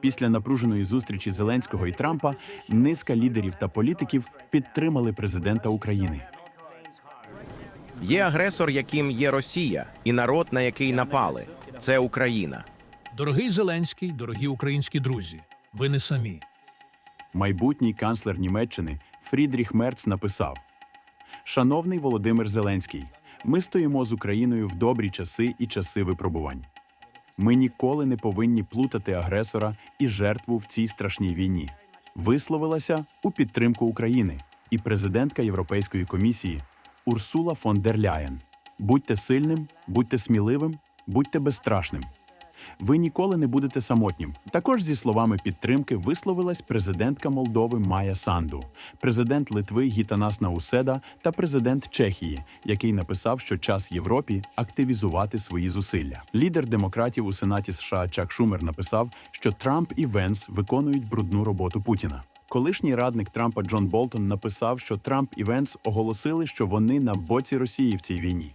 Після напруженої зустрічі Зеленського і Трампа низка лідерів та політиків підтримали президента України. Є агресор, яким є Росія, і народ, на який напали. Це Україна. Дорогий Зеленський, дорогі українські друзі, ви не самі. Майбутній канцлер Німеччини Фрідріх Мерц написав: Шановний Володимир Зеленський, ми стоїмо з Україною в добрі часи і часи випробувань. Ми ніколи не повинні плутати агресора і жертву в цій страшній війні. Висловилася у підтримку України і президентка Європейської комісії Урсула фон дер Ляєн. Будьте сильним, будьте сміливим, будьте безстрашним. Ви ніколи не будете самотнім. Також зі словами підтримки висловилась президентка Молдови Майя Санду, президент Литви Гітанас Науседа та президент Чехії, який написав, що час Європі активізувати свої зусилля. Лідер демократів у Сенаті США Чак Шумер написав, що Трамп і Венс виконують брудну роботу Путіна. Колишній радник Трампа Джон Болтон написав, що Трамп і Венс оголосили, що вони на боці Росії в цій війні.